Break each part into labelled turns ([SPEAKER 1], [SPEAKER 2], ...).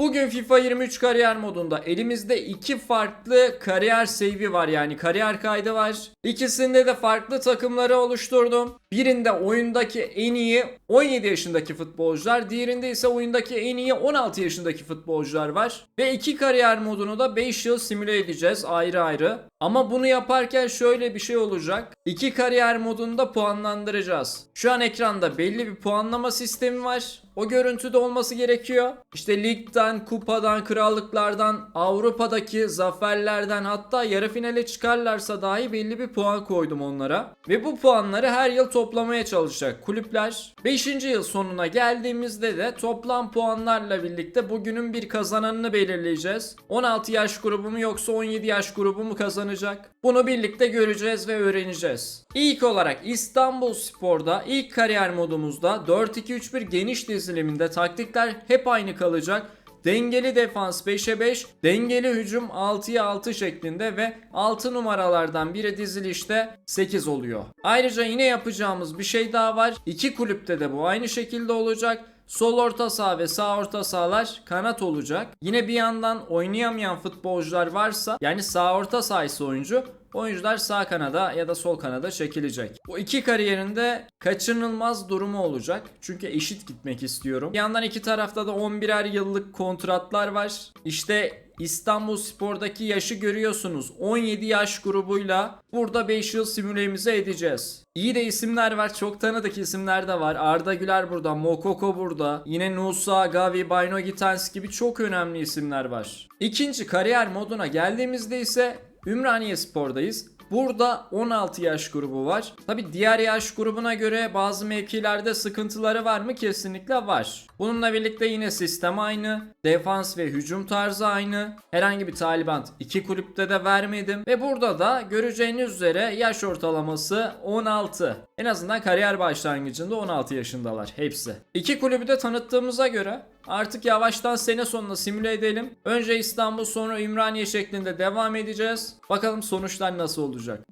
[SPEAKER 1] Bugün FIFA 23 kariyer modunda elimizde iki farklı kariyer save'i var yani kariyer kaydı var. İkisinde de farklı takımları oluşturdum. Birinde oyundaki en iyi 17 yaşındaki futbolcular, diğerinde ise oyundaki en iyi 16 yaşındaki futbolcular var. Ve iki kariyer modunu da 5 yıl simüle edeceğiz ayrı ayrı. Ama bunu yaparken şöyle bir şey olacak. İki kariyer modunda puanlandıracağız. Şu an ekranda belli bir puanlama sistemi var. O görüntüde olması gerekiyor. İşte ligden, kupadan, krallıklardan, Avrupa'daki zaferlerden hatta yarı finale çıkarlarsa dahi belli bir puan koydum onlara. Ve bu puanları her yıl toplamaya çalışacak kulüpler. 5. yıl sonuna geldiğimizde de toplam puanlarla birlikte bugünün bir kazananını belirleyeceğiz. 16 yaş grubu mu yoksa 17 yaş grubu mu kazanacak? Bunu birlikte göreceğiz ve öğreneceğiz. İlk olarak İstanbul Spor'da ilk kariyer modumuzda 4-2-3-1 geniş diziliminde taktikler hep aynı kalacak. Dengeli defans 5'e 5, dengeli hücum 6'ya 6 şeklinde ve 6 numaralardan biri dizilişte 8 oluyor. Ayrıca yine yapacağımız bir şey daha var. İki kulüpte de bu aynı şekilde olacak. Sol orta saha ve sağ orta sahalar kanat olacak. Yine bir yandan oynayamayan futbolcular varsa yani sağ orta saha ise oyuncu oyuncular sağ kanada ya da sol kanada çekilecek. Bu iki kariyerinde kaçınılmaz durumu olacak. Çünkü eşit gitmek istiyorum. Bir yandan iki tarafta da 11'er yıllık kontratlar var. İşte İstanbul Spor'daki yaşı görüyorsunuz. 17 yaş grubuyla burada 5 yıl simülemize edeceğiz. İyi de isimler var. Çok tanıdık isimler de var. Arda Güler burada, Mokoko burada. Yine Nusa, Gavi, Bayno Gitans gibi çok önemli isimler var. İkinci kariyer moduna geldiğimizde ise Ümraniye Spor'dayız. Burada 16 yaş grubu var. Tabi diğer yaş grubuna göre bazı mevkilerde sıkıntıları var mı? Kesinlikle var. Bununla birlikte yine sistem aynı. Defans ve hücum tarzı aynı. Herhangi bir talibant iki kulüpte de vermedim. Ve burada da göreceğiniz üzere yaş ortalaması 16. En azından kariyer başlangıcında 16 yaşındalar hepsi. İki kulübü de tanıttığımıza göre Artık yavaştan sene sonuna simüle edelim. Önce İstanbul sonra Ümraniye şeklinde devam edeceğiz. Bakalım sonuçlar nasıl olacak.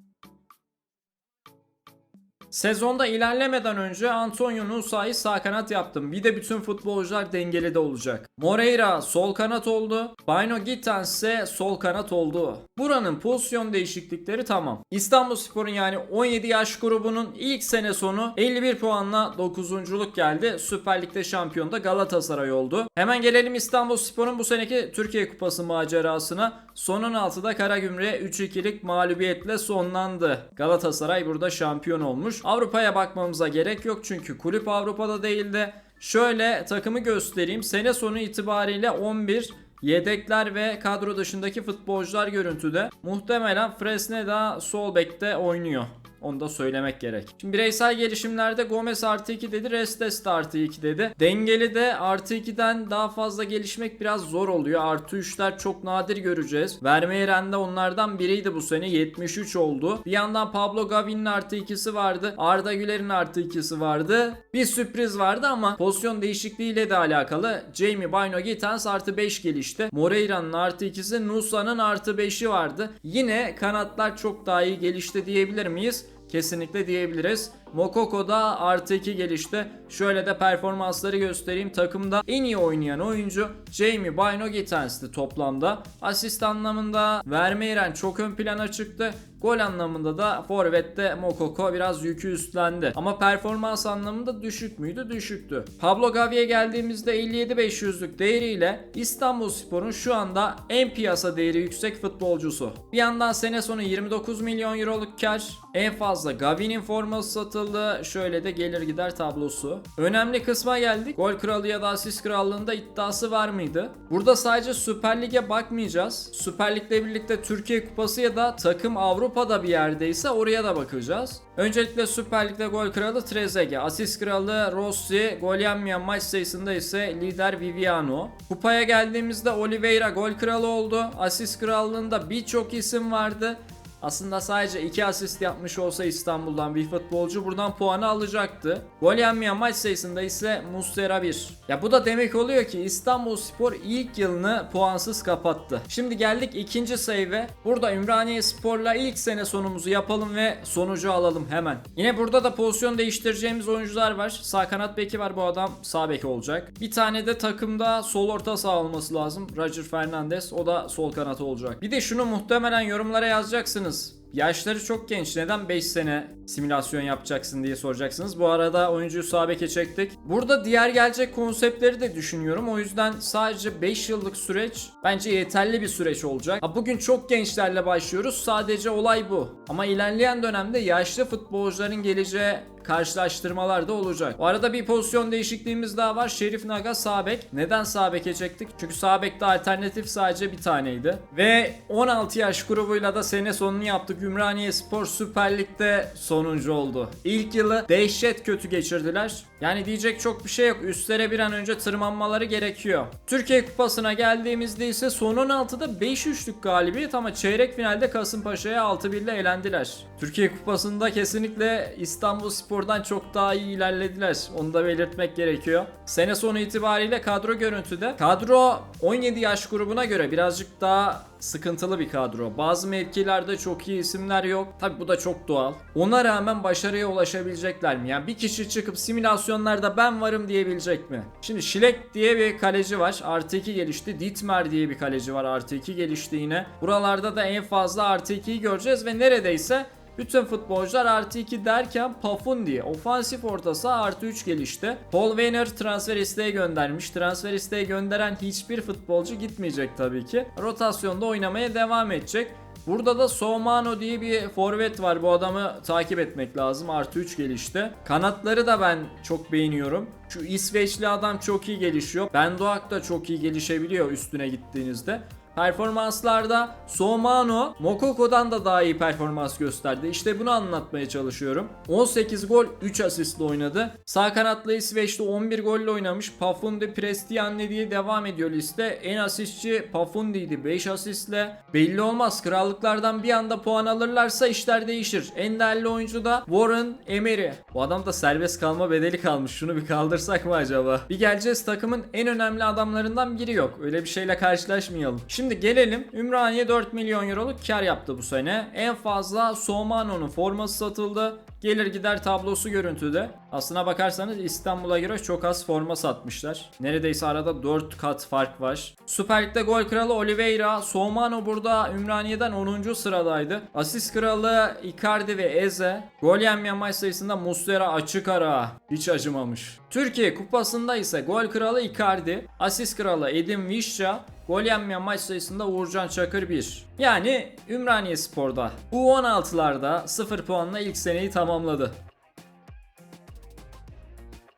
[SPEAKER 1] Sezonda ilerlemeden önce Antonio Nusa'yı sağ kanat yaptım. Bir de bütün futbolcular dengeli de olacak. Moreira sol kanat oldu. Bino Gittens ise sol kanat oldu. Buranın pozisyon değişiklikleri tamam. İstanbul Spor'un yani 17 yaş grubunun ilk sene sonu 51 puanla 9. geldi. Süper Lig'de şampiyon da Galatasaray oldu. Hemen gelelim İstanbul Spor'un bu seneki Türkiye Kupası macerasına. Son 16'da Karagümrük'e 3-2'lik mağlubiyetle sonlandı. Galatasaray burada şampiyon olmuş. Avrupa'ya bakmamıza gerek yok çünkü kulüp Avrupa'da değildi. Şöyle takımı göstereyim. Sene sonu itibariyle 11 Yedekler ve kadro dışındaki futbolcular görüntüde. Muhtemelen Fresneda sol bekte oynuyor. Onu da söylemek gerek. Şimdi bireysel gelişimlerde Gomez artı 2 dedi. Restes de artı 2 dedi. Dengeli de artı 2'den daha fazla gelişmek biraz zor oluyor. Artı 3'ler çok nadir göreceğiz. Vermeeren de onlardan biriydi bu sene. 73 oldu. Bir yandan Pablo Gavin'in artı 2'si vardı. Arda Güler'in artı 2'si vardı. Bir sürpriz vardı ama pozisyon değişikliğiyle de alakalı. Jamie Bino Gittens artı 5 gelişti. Moreira'nın artı 2'si Nusa'nın artı 5'i vardı. Yine kanatlar çok daha iyi gelişti diyebilir miyiz? Kesinlikle diyebiliriz. Mokoko da artı 2 gelişti. Şöyle de performansları göstereyim. Takımda en iyi oynayan oyuncu Jamie Bino Gittens'ti toplamda. Asist anlamında Vermeeren çok ön plana çıktı. Gol anlamında da Forvet'te Mokoko biraz yükü üstlendi. Ama performans anlamında düşük müydü? Düşüktü. Pablo Gavi'ye geldiğimizde 57-500'lük değeriyle İstanbul Spor'un şu anda en piyasa değeri yüksek futbolcusu. Bir yandan sene sonu 29 milyon euroluk kar. En fazla Gavi'nin forması satıldı. Şöyle de gelir gider tablosu. Önemli kısma geldik. Gol kralı ya da asist krallığında iddiası var mıydı? Burada sadece Süper Lig'e bakmayacağız. Süper Lig'le birlikte Türkiye Kupası ya da takım Avrupa'da bir yerdeyse oraya da bakacağız. Öncelikle Süper Lig'de gol kralı Trezeguet, asist kralı Rossi, gol yenmeyen maç sayısında ise lider Viviano. Kupaya geldiğimizde Oliveira gol kralı oldu. Asist krallığında birçok isim vardı. Aslında sadece 2 asist yapmış olsa İstanbul'dan bir futbolcu buradan puanı alacaktı. Gol yenmeyen maç sayısında ise Muslera 1. Ya bu da demek oluyor ki İstanbul Spor ilk yılını puansız kapattı. Şimdi geldik ikinci save'e. Burada Ümraniye Spor'la ilk sene sonumuzu yapalım ve sonucu alalım hemen. Yine burada da pozisyon değiştireceğimiz oyuncular var. Sağ kanat beki var bu adam sağ beki olacak. Bir tane de takımda sol orta saha olması lazım. Roger Fernandez o da sol kanat olacak. Bir de şunu muhtemelen yorumlara yazacaksınız. Yaşları çok genç. Neden 5 sene simülasyon yapacaksın diye soracaksınız. Bu arada oyuncuyu sağ çektik. Burada diğer gelecek konseptleri de düşünüyorum. O yüzden sadece 5 yıllık süreç bence yeterli bir süreç olacak. Ha, bugün çok gençlerle başlıyoruz. Sadece olay bu. Ama ilerleyen dönemde yaşlı futbolcuların geleceği karşılaştırmalar da olacak. Bu arada bir pozisyon değişikliğimiz daha var. Şerif Naga sağ bek. Neden sağ beke çektik? Çünkü sağ bekte alternatif sadece bir taneydi. Ve 16 yaş grubuyla da sene sonunu yaptık. Ümraniye Spor Süper Lig'de sonuncu oldu. İlk yılı dehşet kötü geçirdiler. Yani diyecek çok bir şey yok. Üstlere bir an önce tırmanmaları gerekiyor. Türkiye Kupası'na geldiğimizde ise son 16'da 5-3'lük galibiyet ama çeyrek finalde Kasımpaşa'ya 6-1 ile elendiler. Türkiye Kupası'nda kesinlikle İstanbul Spor'dan çok daha iyi ilerlediler. Onu da belirtmek gerekiyor. Sene sonu itibariyle kadro görüntüde. Kadro 17 yaş grubuna göre birazcık daha sıkıntılı bir kadro. Bazı mevkilerde çok iyi isimler yok. Tabi bu da çok doğal. Ona rağmen başarıya ulaşabilecekler mi? Yani bir kişi çıkıp simülasyonlarda ben varım diyebilecek mi? Şimdi Şilek diye bir kaleci var. Artı 2 gelişti. Dietmar diye bir kaleci var. Artı 2 gelişti yine. Buralarda da en fazla artı 2'yi göreceğiz ve neredeyse bütün futbolcular artı 2 derken Pafundi ofansif orta saha artı 3 gelişti. Paul Weiner transfer isteği göndermiş. Transfer isteği gönderen hiçbir futbolcu gitmeyecek tabii ki. Rotasyonda oynamaya devam edecek. Burada da Somano diye bir forvet var. Bu adamı takip etmek lazım. Artı 3 gelişti. Kanatları da ben çok beğeniyorum. Şu İsveçli adam çok iyi gelişiyor. Ben Doğak da çok iyi gelişebiliyor üstüne gittiğinizde. Performanslarda Somano Mokoko'dan da daha iyi performans gösterdi. İşte bunu anlatmaya çalışıyorum. 18 gol 3 asistle oynadı. Sağ kanatlı İsveç'te 11 golle oynamış. Pafundi Prestianne diye devam ediyor liste. En asistçi Pafundi'ydi 5 asistle. Belli olmaz. Krallıklardan bir anda puan alırlarsa işler değişir. En değerli oyuncu da Warren Emery. Bu adam da serbest kalma bedeli kalmış. Şunu bir kaldırsak mı acaba? Bir geleceğiz takımın en önemli adamlarından biri yok. Öyle bir şeyle karşılaşmayalım. Şimdi gelelim. Ümraniye 4 milyon euroluk kar yaptı bu sene. En fazla Somano'nun forması satıldı. Gelir gider tablosu görüntüde. Aslına bakarsanız İstanbul'a göre çok az forma satmışlar. Neredeyse arada 4 kat fark var. Süper Lig'de gol kralı Oliveira, Somano burada Ümraniye'den 10. sıradaydı. Asist kralı Icardi ve Eze. Gol yenmeyen maç sayısında Muslera açık ara. Hiç acımamış. Türkiye kupasında ise gol kralı Icardi, asist kralı Edin Visca, Gol yenmeyen maç sayısında Uğurcan Çakır 1. Yani Ümraniye Spor'da U16'larda 0 puanla ilk seneyi tamamladı.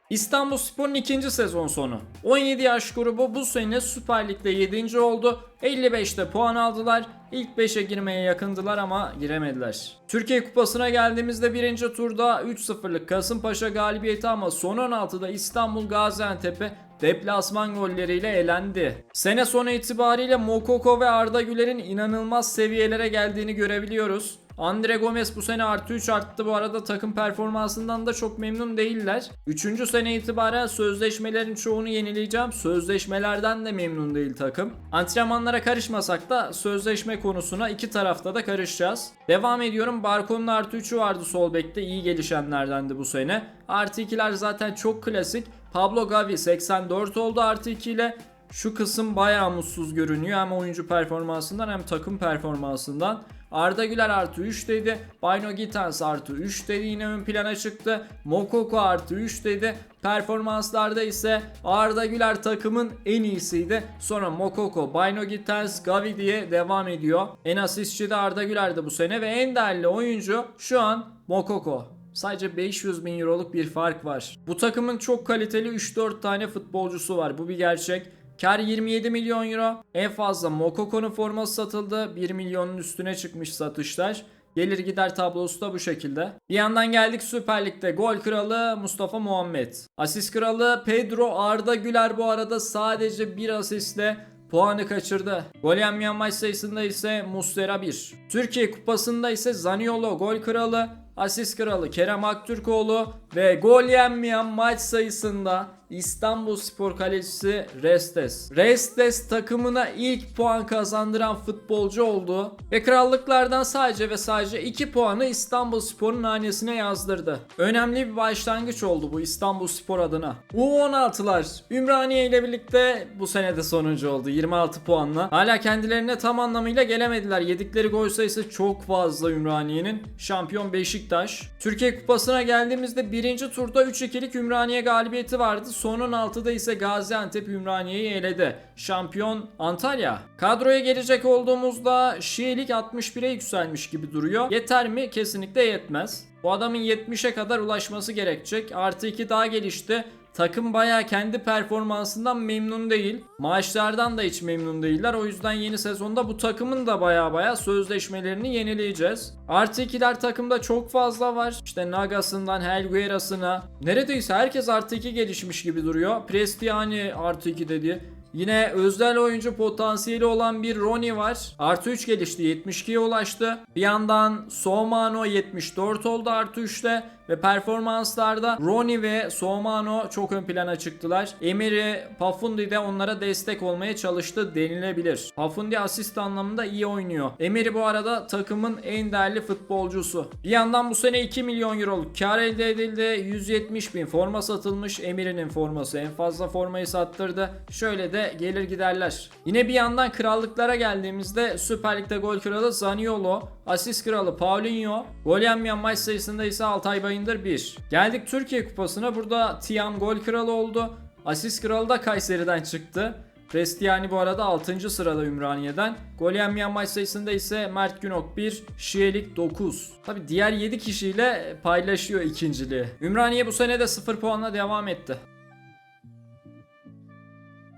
[SPEAKER 1] İstanbul Spor'un ikinci sezon sonu. 17 yaş grubu bu sene Süper Lig'de 7. oldu. 55'te puan aldılar. İlk 5'e girmeye yakındılar ama giremediler. Türkiye Kupası'na geldiğimizde birinci turda 3-0'lık Kasımpaşa galibiyeti ama son 16'da İstanbul Gaziantep'e deplasman golleriyle elendi. Sene sonu itibariyle Mokoko ve Arda Güler'in inanılmaz seviyelere geldiğini görebiliyoruz. Andre Gomez bu sene artı 3 arttı bu arada takım performansından da çok memnun değiller. 3. sene itibaren sözleşmelerin çoğunu yenileyeceğim. Sözleşmelerden de memnun değil takım. Antrenmanlara karışmasak da sözleşme konusuna iki tarafta da karışacağız. Devam ediyorum. Barkon'un artı 3'ü vardı sol bekte. iyi gelişenlerdendi bu sene. Artı 2'ler zaten çok klasik. Pablo Gavi 84 oldu artı 2 ile. Şu kısım bayağı mutsuz görünüyor hem oyuncu performansından hem takım performansından. Arda Güler artı 3 dedi. Bino Gittens artı 3 dedi yine ön plana çıktı. Mokoko artı 3 dedi. Performanslarda ise Arda Güler takımın en iyisiydi. Sonra Mokoko, Bino Gittens, Gavi diye devam ediyor. En asistçi de Arda Güler'di bu sene ve en değerli oyuncu şu an Mokoko. Sadece 500 bin euroluk bir fark var. Bu takımın çok kaliteli 3-4 tane futbolcusu var. Bu bir gerçek. Kar 27 milyon euro. En fazla Mokoko'nun forması satıldı. 1 milyonun üstüne çıkmış satışlar. Gelir gider tablosu da bu şekilde. Bir yandan geldik Süper Lig'de gol kralı Mustafa Muhammed. Asist kralı Pedro Arda Güler bu arada sadece bir asistle puanı kaçırdı. Gol yenmeyen maç sayısında ise Muslera 1. Türkiye Kupası'nda ise Zaniolo gol kralı, asist kralı Kerem Aktürkoğlu ve gol yenmeyen maç sayısında İstanbul Spor kalecisi Restes. Restes takımına ilk puan kazandıran futbolcu oldu ve krallıklardan sadece ve sadece 2 puanı İstanbul Spor'un hanesine yazdırdı. Önemli bir başlangıç oldu bu İstanbul Spor adına. U16'lar Ümraniye ile birlikte bu sene de sonuncu oldu 26 puanla. Hala kendilerine tam anlamıyla gelemediler. Yedikleri gol sayısı çok fazla Ümraniye'nin. Şampiyon Beşiktaş. Türkiye Kupası'na geldiğimizde birinci turda 3-2'lik Ümraniye galibiyeti vardı. Sonun altıda ise Gaziantep Ümraniye'yi eledi. Şampiyon Antalya. Kadroya gelecek olduğumuzda Şiilik 61'e yükselmiş gibi duruyor. Yeter mi? Kesinlikle yetmez. Bu adamın 70'e kadar ulaşması gerekecek. Artı 2 daha gelişti. Takım baya kendi performansından memnun değil. Maaşlardan da hiç memnun değiller. O yüzden yeni sezonda bu takımın da baya baya sözleşmelerini yenileyeceğiz. Artı ikiler takımda çok fazla var. İşte Nagas'ından Helguera'sına. Neredeyse herkes artı 2 gelişmiş gibi duruyor. Prestiani artı 2 dedi. Yine özel oyuncu potansiyeli olan bir Roni var. Artı 3 gelişti 72'ye ulaştı. Bir yandan Somano 74 oldu artı 3'te ve performanslarda Roni ve Somano çok ön plana çıktılar. Emery Pafundi de onlara destek olmaya çalıştı denilebilir. Pafundi asist anlamında iyi oynuyor. Emery bu arada takımın en değerli futbolcusu. Bir yandan bu sene 2 milyon euroluk kar elde edildi. 170 bin forma satılmış. Emery'nin forması en fazla formayı sattırdı. Şöyle de gelir giderler. Yine bir yandan krallıklara geldiğimizde Süper Lig'de gol kralı Zaniolo, asist kralı Paulinho, gol yenmeyen maç sayısında ise Altay Bayındır 1. Geldik Türkiye Kupası'na. Burada Tiam gol kralı oldu. Asist kralı da Kayseri'den çıktı. Prestiani bu arada 6. sırada Ümraniye'den. Gol yenmeyen maç sayısında ise Mert Günok 1, Şiyelik 9. Tabi diğer 7 kişiyle paylaşıyor ikinciliği. Ümraniye bu sene de 0 puanla devam etti.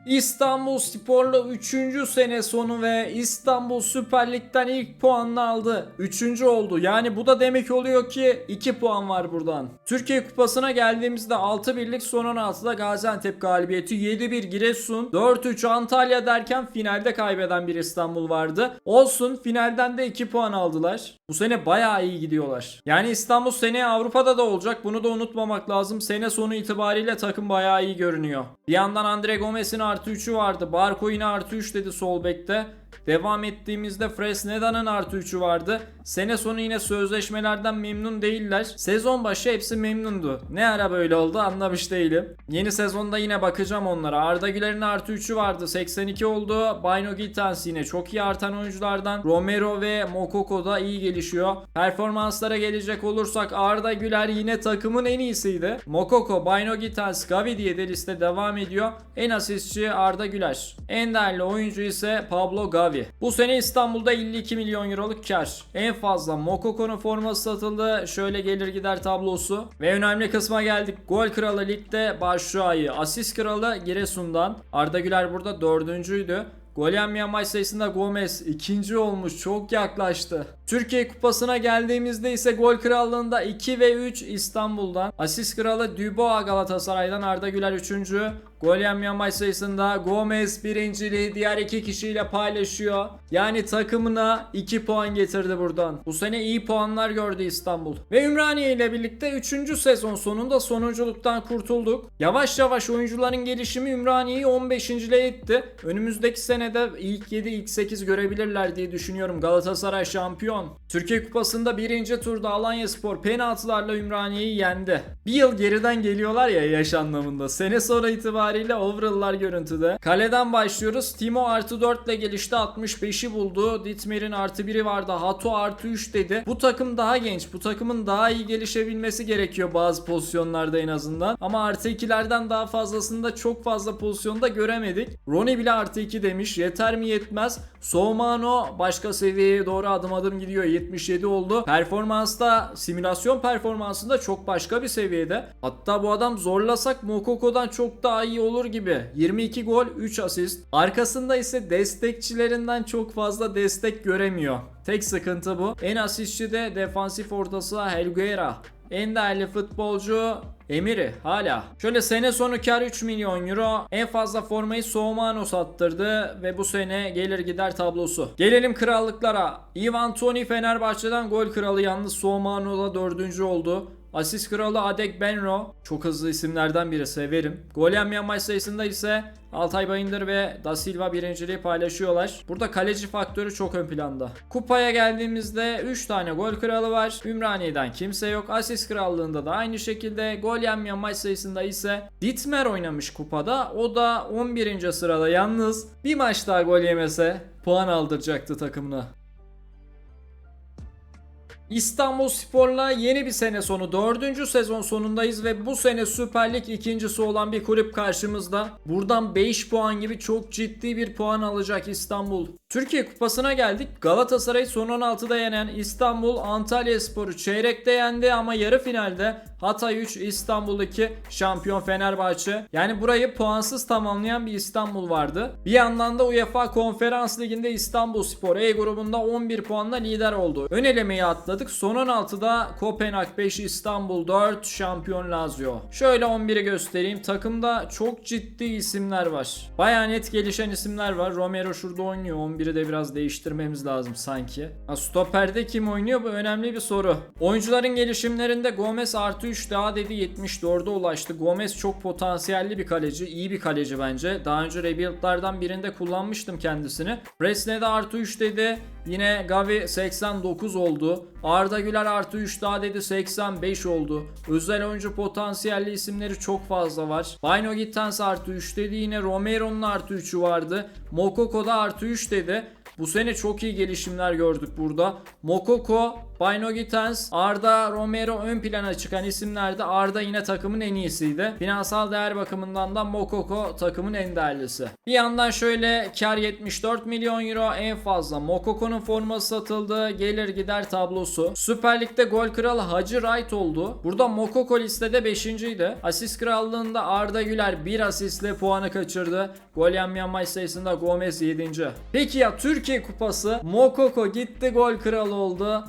[SPEAKER 1] İstanbul Spor'la 3. sene sonu ve İstanbul Süper Lig'den ilk puanını aldı. 3. oldu. Yani bu da demek oluyor ki 2 puan var buradan. Türkiye Kupası'na geldiğimizde 6 birlik son 16'da Gaziantep galibiyeti 7-1 Giresun 4-3 Antalya derken finalde kaybeden bir İstanbul vardı. Olsun finalden de 2 puan aldılar. Bu sene bayağı iyi gidiyorlar. Yani İstanbul seneye Avrupa'da da olacak. Bunu da unutmamak lazım. Sene sonu itibariyle takım bayağı iyi görünüyor. Bir yandan Andre Gomez'in artı 3'ü vardı. Barco yine artı 3 dedi sol bekte. Devam ettiğimizde Fresneda'nın artı 3'ü vardı. Sene sonu yine sözleşmelerden memnun değiller. Sezon başı hepsi memnundu. Ne ara böyle oldu anlamış değilim. Yeni sezonda yine bakacağım onlara. Arda Güler'in artı 3'ü vardı. 82 oldu. Bino Gittens yine çok iyi artan oyunculardan. Romero ve Mokoko da iyi gelişiyor. Performanslara gelecek olursak Arda Güler yine takımın en iyisiydi. Mokoko, Bino Gittens, Gavi diye de liste devam ediyor. En asistçi Arda Güler. En değerli oyuncu ise Pablo Gavi. Bu sene İstanbul'da 52 milyon euroluk kar. En fazla Mokoko'nun forması satıldı. Şöyle gelir gider tablosu. Ve önemli kısma geldik. Gol kralı ligde Başşuay'ı, asist kralı Giresun'dan. Arda Güler burada dördüncüydü. Gol yenmeyen maç sayısında Gomez ikinci olmuş çok yaklaştı. Türkiye Kupası'na geldiğimizde ise gol krallığında 2 ve 3 İstanbul'dan. Asist kralı Dubois Galatasaray'dan Arda Güler 3. Gol yenmeyen maç sayısında Gomez birinciliği diğer iki kişiyle paylaşıyor. Yani takımına 2 puan getirdi buradan. Bu sene iyi puanlar gördü İstanbul. Ve Ümraniye ile birlikte 3. sezon sonunda sonunculuktan kurtulduk. Yavaş yavaş oyuncuların gelişimi Ümraniye'yi 15. ile itti. Önümüzdeki senede ilk 7 ilk 8 görebilirler diye düşünüyorum. Galatasaray şampiyon. Türkiye Kupası'nda birinci turda Alanya Spor penaltılarla Ümraniye'yi yendi. Bir yıl geriden geliyorlar ya yaş anlamında. Sene sonra itibariyle overall'lar görüntüde. Kaleden başlıyoruz. Timo artı 4 ile gelişti 65'i buldu. Ditmer'in artı 1'i vardı. Hato artı 3 dedi. Bu takım daha genç. Bu takımın daha iyi gelişebilmesi gerekiyor bazı pozisyonlarda en azından. Ama artı 2'lerden daha fazlasını da çok fazla pozisyonda göremedik. Ronnie bile artı 2 demiş. Yeter mi yetmez. Soumano başka seviyeye doğru adım adım gidiyor. 77 oldu. Performansta simülasyon performansında çok başka bir seviyede. Hatta bu adam zorlasak Mokoko'dan çok daha iyi olur gibi. 22 gol 3 asist. Arkasında ise destekçilerinden çok fazla destek göremiyor. Tek sıkıntı bu. En asistçi de defansif ortası Helguera. En değerli futbolcu Emiri hala. Şöyle sene sonu kar 3 milyon euro. En fazla formayı Soumano sattırdı ve bu sene gelir gider tablosu. Gelelim krallıklara. Ivan Toni Fenerbahçe'den gol kralı yalnız Soumano'da dördüncü oldu. Asist kralı Adek Benro. Çok hızlı isimlerden biri severim. Gol yemeyen maç sayısında ise Altay Bayındır ve Da Silva birinciliği paylaşıyorlar. Burada kaleci faktörü çok ön planda. Kupaya geldiğimizde 3 tane gol kralı var. Ümraniye'den kimse yok. Asist krallığında da aynı şekilde. Gol yenmeyen maç sayısında ise Ditmer oynamış kupada. O da 11. sırada. Yalnız bir maç daha gol yemese puan aldıracaktı takımına. İstanbul Spor'la yeni bir sene sonu 4. sezon sonundayız ve bu sene Süper Lig ikincisi olan bir kulüp karşımızda. Buradan 5 puan gibi çok ciddi bir puan alacak İstanbul. Türkiye Kupası'na geldik. Galatasaray son 16'da yenen İstanbul Antalya Spor'u çeyrekte yendi ama yarı finalde Hatay 3 İstanbul 2 şampiyon Fenerbahçe. Yani burayı puansız tamamlayan bir İstanbul vardı. Bir yandan da UEFA Konferans Ligi'nde İstanbul Spor E grubunda 11 puanla lider oldu. Ön elemeyi atladık. Son 16'da Kopenhag 5 İstanbul 4 şampiyon Lazio. Şöyle 11'i göstereyim. Takımda çok ciddi isimler var. Baya net gelişen isimler var. Romero şurada oynuyor. 11'i de biraz değiştirmemiz lazım sanki. Ha, stoperde kim oynuyor? Bu önemli bir soru. Oyuncuların gelişimlerinde Gomez artı 3 daha dedi 74'e ulaştı. Gomez çok potansiyelli bir kaleci. iyi bir kaleci bence. Daha önce rebuild'lardan birinde kullanmıştım kendisini. Presne'de artı 3 dedi. Yine Gavi 89 oldu. Arda Güler artı 3 daha dedi 85 oldu. Özel oyuncu potansiyelli isimleri çok fazla var. Bino Gittens artı 3 dedi. Yine Romero'nun artı 3'ü vardı. Mokoko da artı 3 dedi. Bu sene çok iyi gelişimler gördük burada. Mokoko, Bino Gittens, Arda Romero ön plana çıkan isimlerde Arda yine takımın en iyisiydi. Finansal değer bakımından da Mokoko takımın en değerlisi. Bir yandan şöyle kar 74 milyon euro en fazla Mokoko'nun forması satıldı. Gelir gider tablosu. Süper Lig'de gol kralı Hacı Wright oldu. Burada Mokoko listede 5.ydi. Asist krallığında Arda Güler 1 asistle puanı kaçırdı. Gol yenmeyen maç sayısında Gomez 7. Peki ya Türkiye Kupası Mokoko gitti gol kralı oldu.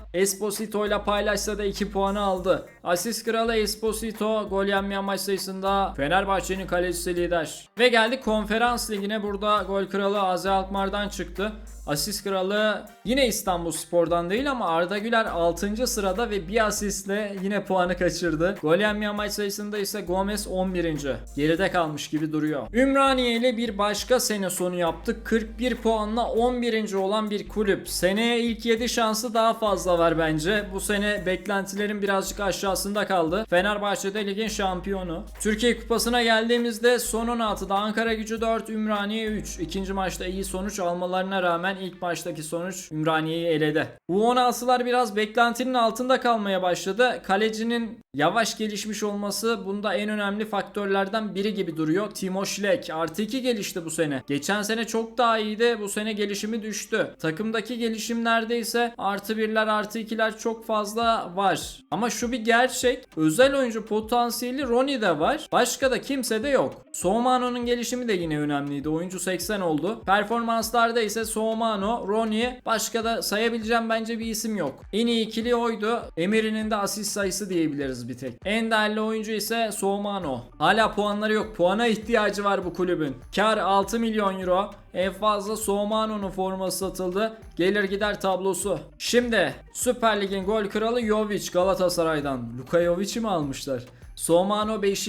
[SPEAKER 1] Esposito ile paylaşsa da 2 puanı aldı. Asist kralı Esposito gol yenmeyen maç sayısında Fenerbahçe'nin kalecisi lider. Ve geldik konferans ligine burada gol kralı Azi Alkmaar'dan çıktı. Asist kralı yine İstanbul Spor'dan değil ama Arda Güler 6. sırada ve bir asistle yine puanı kaçırdı. Gol yenmeyen maç sayısında ise Gomez 11. Geride kalmış gibi duruyor. Ümraniye ile bir başka sene sonu yaptık. 41 puanla 11. olan bir kulüp. Seneye ilk 7 şansı daha fazla var bence. Bu sene beklentilerin birazcık aşağısında kaldı. Fenerbahçe'de ligin şampiyonu. Türkiye Kupası'na geldiğimizde son 16'da Ankara gücü 4, Ümraniye 3. İkinci maçta iyi sonuç almalarına rağmen ilk maçtaki sonuç Ümraniye'yi eledi. U16'lar biraz beklentinin altında kalmaya başladı. Kalecinin yavaş gelişmiş olması bunda en önemli faktörlerden biri gibi duruyor. Timo Schleck artı 2 gelişti bu sene. Geçen sene çok daha iyiydi. Bu sene gelişimi düştü. Takımdaki gelişimlerde ise artı birler artı ikiler çok fazla var. Ama şu bir gerçek. Özel oyuncu potansiyeli Ronnie'de var. Başka da kimse de yok. Soumano'nun gelişimi de yine önemliydi. Oyuncu 80 oldu. Performanslarda ise Soumano, Ronnie başka da sayabileceğim bence bir isim yok. En iyi ikili oydu. Emery'nin de asist sayısı diyebiliriz bir tek. En değerli oyuncu ise Soumano. Hala puanları yok. Puana ihtiyacı var bu kulübün. Kar 6 milyon euro. En fazla Soumano'nun forması satıldı. Gelir gider tablosu. Şimdi Süper Lig'in gol kralı Jovic Galatasaray'dan. Luka Jovic'i mi almışlar? Soumano 5.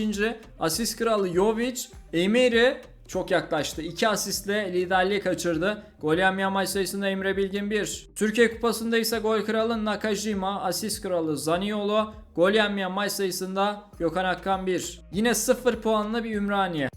[SPEAKER 1] Asist kralı Jovic. Emery çok yaklaştı. 2 asistle liderliği kaçırdı. Gol yemeyen maç sayısında Emre Bilgin 1. Türkiye Kupası'nda ise gol kralı Nakajima, asist kralı Zaniolo, gol yemeyen maç sayısında Gökhan Akkan 1. Yine 0 puanlı bir Ümraniye.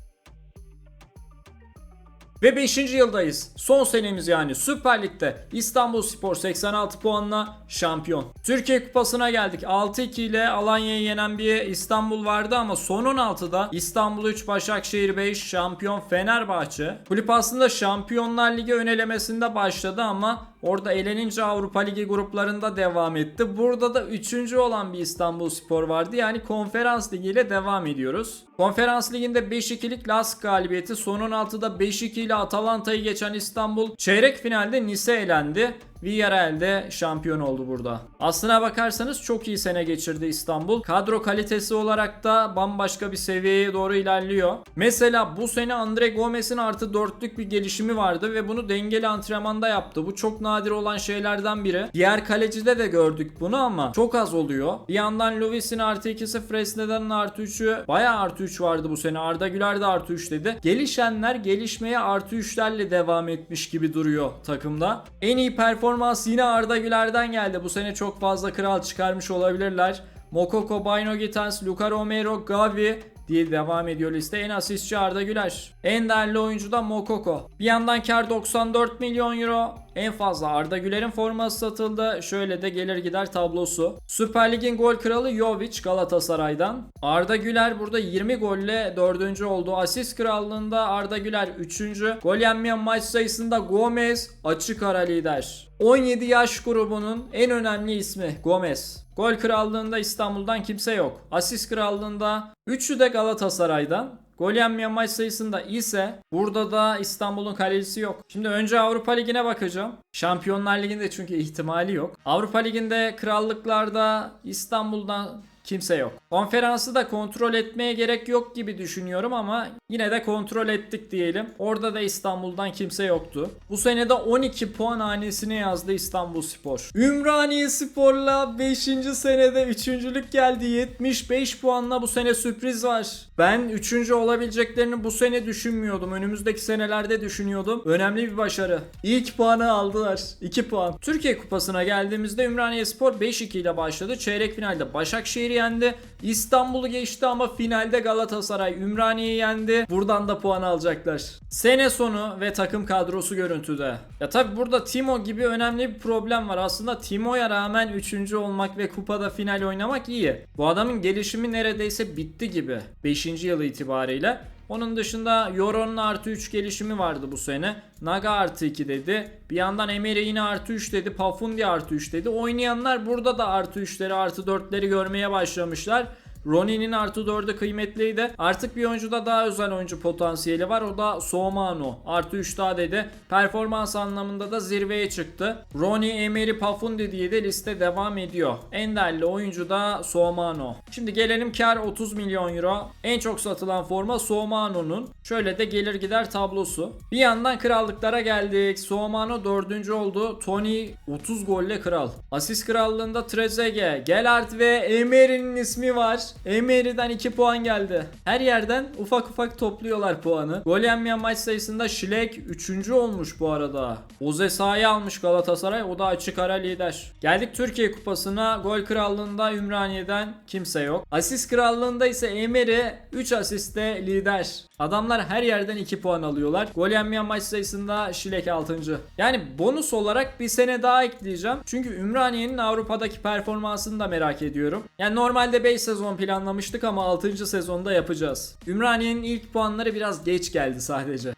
[SPEAKER 1] Ve 5. yıldayız. Son senemiz yani Süper Lig'de İstanbul Spor 86 puanla şampiyon. Türkiye Kupası'na geldik. 6-2 ile Alanya'yı yenen bir İstanbul vardı ama son 16'da İstanbul 3 Başakşehir 5 şampiyon Fenerbahçe. Kulüp aslında Şampiyonlar Ligi önelemesinde başladı ama Orada elenince Avrupa Ligi gruplarında devam etti. Burada da 3. olan bir İstanbul Spor vardı. Yani Konferans Ligi ile devam ediyoruz. Konferans Ligi'nde 5-2'lik Lask galibiyeti. Son 16'da 5-2 ile Atalanta'yı geçen İstanbul çeyrek finalde Nice elendi. Villarreal de şampiyon oldu burada. Aslına bakarsanız çok iyi sene geçirdi İstanbul. Kadro kalitesi olarak da bambaşka bir seviyeye doğru ilerliyor. Mesela bu sene Andre Gomez'in artı dörtlük bir gelişimi vardı ve bunu dengeli antrenmanda yaptı. Bu çok nadir olan şeylerden biri. Diğer kalecide de gördük bunu ama çok az oluyor. Bir yandan Luis'in artı ikisi Fresneda'nın artı üçü bayağı artı üç vardı bu sene. Arda Güler de artı üç dedi. Gelişenler gelişmeye artı üçlerle devam etmiş gibi duruyor takımda. En iyi performans yine Arda Güler'den geldi. Bu sene çok fazla kral çıkarmış olabilirler. Mokoko, Bayno Gitans, Luka Romero, Gavi diye devam ediyor liste. En asistçi Arda Güler. En değerli oyuncu da Mokoko. Bir yandan kar 94 milyon euro. En fazla Arda Güler'in forması satıldı. Şöyle de gelir gider tablosu. Süper Lig'in gol kralı Jovic Galatasaray'dan. Arda Güler burada 20 golle 4. oldu. Asist krallığında Arda Güler 3. Gol yenmeyen maç sayısında Gomez açık ara lider. 17 yaş grubunun en önemli ismi Gomez. Gol krallığında İstanbul'dan kimse yok. Asist krallığında 3'ü de Galatasaray'dan. Gol yenmeyen maç sayısında ise burada da İstanbul'un kalecisi yok. Şimdi önce Avrupa Ligi'ne bakacağım. Şampiyonlar Ligi'nde çünkü ihtimali yok. Avrupa Ligi'nde krallıklarda İstanbul'dan kimse yok. Konferansı da kontrol etmeye gerek yok gibi düşünüyorum ama yine de kontrol ettik diyelim. Orada da İstanbul'dan kimse yoktu. Bu sene de 12 puan hanesine yazdı İstanbul Spor. Ümraniye Spor'la 5. senede 3. geldi. 75 puanla bu sene sürpriz var. Ben 3. olabileceklerini bu sene düşünmüyordum. Önümüzdeki senelerde düşünüyordum. Önemli bir başarı. İlk puanı aldılar. 2 puan. Türkiye Kupası'na geldiğimizde Ümraniye Spor 5-2 ile başladı. Çeyrek finalde Başakşehir'i yendi. İstanbul'u geçti ama finalde Galatasaray Ümraniye'yi yendi. Buradan da puan alacaklar. Sene sonu ve takım kadrosu görüntüde. Ya tabi burada Timo gibi önemli bir problem var. Aslında Timo'ya rağmen 3. olmak ve kupada final oynamak iyi. Bu adamın gelişimi neredeyse bitti gibi. 5. yılı itibariyle. Onun dışında Yoron'un artı 3 gelişimi vardı bu sene. Naga artı 2 dedi. Bir yandan Emery yine artı 3 dedi. Pafundi artı 3 dedi. Oynayanlar burada da artı 3'leri artı 4'leri görmeye başlamışlar. Ronin'in artı 4'ü kıymetliydi. Artık bir oyuncuda daha özel oyuncu potansiyeli var. O da Soumano. Artı 3 daha dedi. Performans anlamında da zirveye çıktı. Roni, Emery, Pafundi diye de liste devam ediyor. En değerli oyuncu da Soumano. Şimdi gelelim kar 30 milyon euro. En çok satılan forma Soumano'nun. Şöyle de gelir gider tablosu. Bir yandan krallıklara geldik. Soumano 4. oldu. Tony 30 golle kral. Asist krallığında Trezeguet, Gelart ve Emery'nin ismi var. Emery'den 2 puan geldi. Her yerden ufak ufak topluyorlar puanı. Gol yenmeyen maç sayısında Şilek 3. olmuş bu arada. Oze sahayı almış Galatasaray. O da açık ara lider. Geldik Türkiye Kupası'na. Gol krallığında Ümraniye'den kimse yok. Asist krallığında ise Emery 3 asiste lider. Adamlar her yerden 2 puan alıyorlar. Gol yenmeyen maç sayısında Şilek 6. Yani bonus olarak bir sene daha ekleyeceğim. Çünkü Ümraniye'nin Avrupa'daki performansını da merak ediyorum. Yani normalde 5 sezon planlamıştık ama 6. sezonda yapacağız. Ümraniye'nin ilk puanları biraz geç geldi sadece.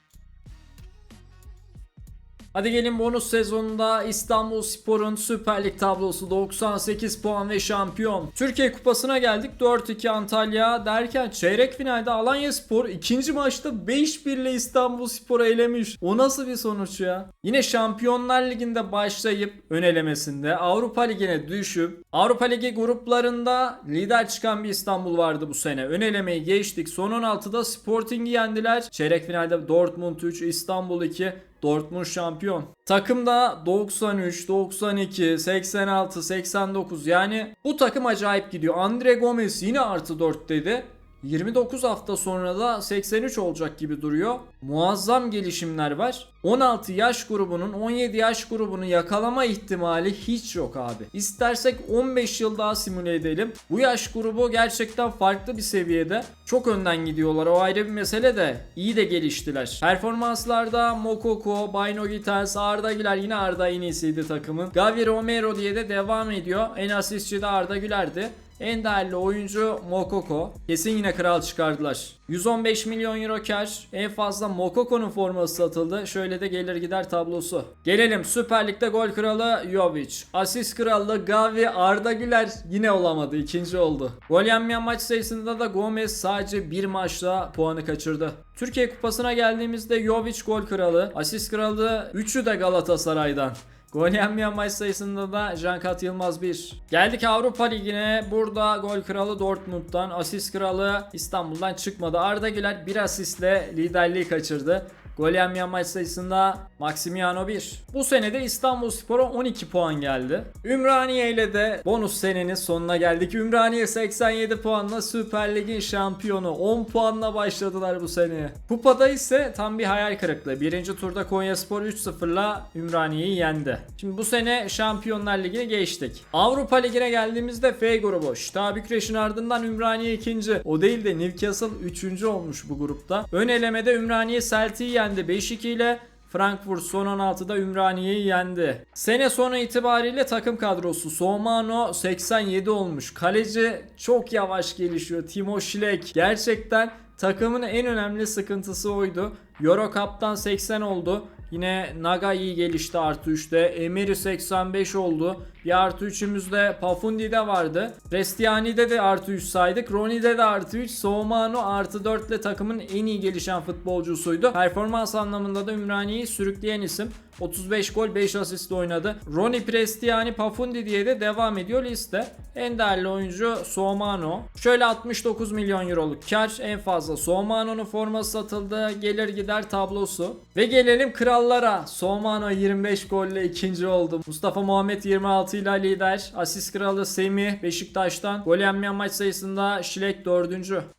[SPEAKER 1] Hadi gelin bonus sezonunda İstanbul Spor'un Süper Lig tablosu 98 puan ve şampiyon. Türkiye Kupası'na geldik 4-2 Antalya derken çeyrek finalde Alanya Spor ikinci maçta 5-1 ile İstanbul Spor'u elemiş. O nasıl bir sonuç ya? Yine Şampiyonlar Ligi'nde başlayıp ön elemesinde Avrupa Ligi'ne düşüp Avrupa Ligi gruplarında lider çıkan bir İstanbul vardı bu sene. Ön elemeyi geçtik. Son 16'da Sporting'i yendiler. Çeyrek finalde Dortmund 3, İstanbul 2. Dortmund şampiyon. Takımda 93, 92, 86, 89 yani bu takım acayip gidiyor. Andre Gomez yine artı 4 dedi. 29 hafta sonra da 83 olacak gibi duruyor. Muazzam gelişimler var. 16 yaş grubunun 17 yaş grubunu yakalama ihtimali hiç yok abi. İstersek 15 yıl daha simüle edelim. Bu yaş grubu gerçekten farklı bir seviyede. Çok önden gidiyorlar. O ayrı bir mesele de iyi de geliştiler. Performanslarda Mokoko, Bayno Gittens, Arda Güler yine Arda en iyisiydi takımın. Gavi Romero diye de devam ediyor. En asistçi de Arda Güler'di. En değerli oyuncu Mokoko. Kesin yine kral çıkardılar. 115 milyon euro kar. En fazla Mokoko'nun forması satıldı. Şöyle de gelir gider tablosu. Gelelim Süper Lig'de gol kralı Jovic. Asist kralı Gavi Arda Güler yine olamadı. ikinci oldu. Gol yenmeyen maç sayısında da Gomez sadece bir maçta puanı kaçırdı. Türkiye Kupası'na geldiğimizde Jovic gol kralı. Asist kralı 3'ü de Galatasaray'dan. Gol yenmeyen maç sayısında da Jankat Yılmaz 1. Geldik Avrupa Ligi'ne. Burada gol kralı Dortmund'dan, asist kralı İstanbul'dan çıkmadı. Arda Güler bir asistle liderliği kaçırdı. Gol yenmeyen maç sayısında Maximiano 1. Bu sene de İstanbulspor'a 12 puan geldi. Ümraniye ile de bonus senenin sonuna geldik. Ümraniye 87 puanla Süper Lig'in şampiyonu. 10 puanla başladılar bu seneye. Kupada ise tam bir hayal kırıklığı. Birinci turda Konyaspor 3-0'la Ümraniye'yi yendi. Şimdi bu sene Şampiyonlar Ligi'ne geçtik. Avrupa Ligi'ne geldiğimizde F grubu. Bükreş'in ardından Ümraniye ikinci. O değil de Newcastle üçüncü olmuş bu grupta. Ön elemede Ümraniye Celtic'i yendi 5-2 ile. Frankfurt son 16'da Ümraniye'yi yendi. Sene sonu itibariyle takım kadrosu Somano 87 olmuş. Kaleci çok yavaş gelişiyor. Timo Schleck gerçekten takımın en önemli sıkıntısı oydu. Euro Cup'tan 80 oldu. Yine Naga iyi gelişti artı 3'te. Emery 85 oldu. Bir artı 3'ümüz de Pafundi'de vardı. Restiani'de de artı 3 saydık. Roni'de de artı 3. Soumano artı 4 ile takımın en iyi gelişen futbolcusuydu. Performans anlamında da Ümraniye'yi sürükleyen isim. 35 gol 5 asist oynadı. Roni Prestiani Pafundi diye de devam ediyor liste. En değerli oyuncu Soumano. Şöyle 69 milyon euroluk kar en fazla Soumano'nun forması satıldı. Gelir gider tablosu. Ve gelelim krallara. Soumano 25 golle ikinci oldu. Mustafa Muhammed 26 ile lider. Asist kralı Semih Beşiktaş'tan. Gol yenmeyen maç sayısında Şilek 4.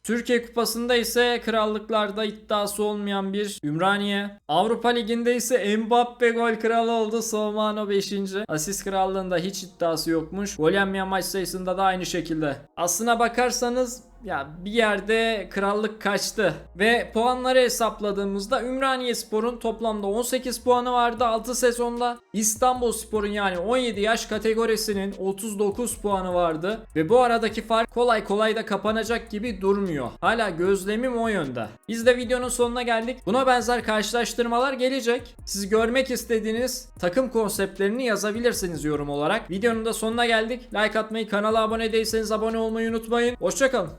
[SPEAKER 1] Türkiye Kupası'nda ise krallıklarda iddiası olmayan bir Ümraniye. Avrupa Ligi'nde ise Mbappe gol kralı oldu. Soumano 5. Asist krallığında hiç iddiası yokmuş. Gol yenmeyen maç sayısında da aynı şekilde. Aslına bakarsanız ya bir yerde krallık kaçtı. Ve puanları hesapladığımızda Ümraniye Spor'un toplamda 18 puanı vardı 6 sezonda. İstanbul Spor'un yani 17 yaş kategorisinin 39 puanı vardı. Ve bu aradaki fark kolay kolay da kapanacak gibi durmuyor. Hala gözlemim o yönde. Biz de videonun sonuna geldik. Buna benzer karşılaştırmalar gelecek. Siz görmek istediğiniz takım konseptlerini yazabilirsiniz yorum olarak. Videonun da sonuna geldik. Like atmayı, kanala abone değilseniz abone olmayı unutmayın. Hoşçakalın.